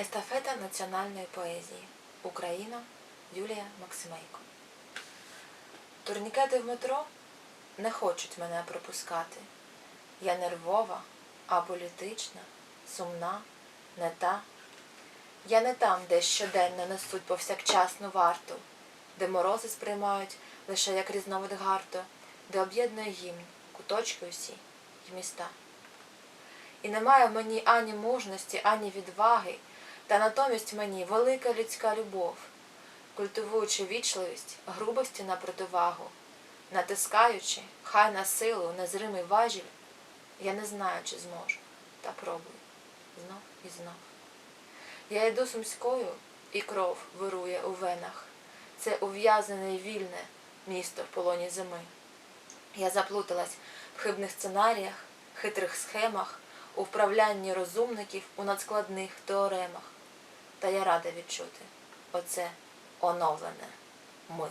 Естафета національної поезії. Україна Юлія Максимейко. Турнікети в метро не хочуть мене пропускати. Я нервова, аполітична, сумна, не та. Я не там, де щоденно несуть повсякчасну варту, де морози сприймають лише як різновид гарту, де об'єднує гімн, куточки усі й міста. І немає в мені ані мужності, ані відваги, та натомість мені велика людська любов, культивуючи вічливість, грубості на противагу, натискаючи, хай на силу, незримий важіль, я не знаю, чи зможу, та пробую знов і знов. Я йду сумською, і кров вирує у венах. Це ув'язнене й вільне місто в полоні зими. Я заплуталась в хибних сценаріях, хитрих схемах, у вправлянні розумників у надскладних теоремах. Та я рада відчути оце оновлене ми.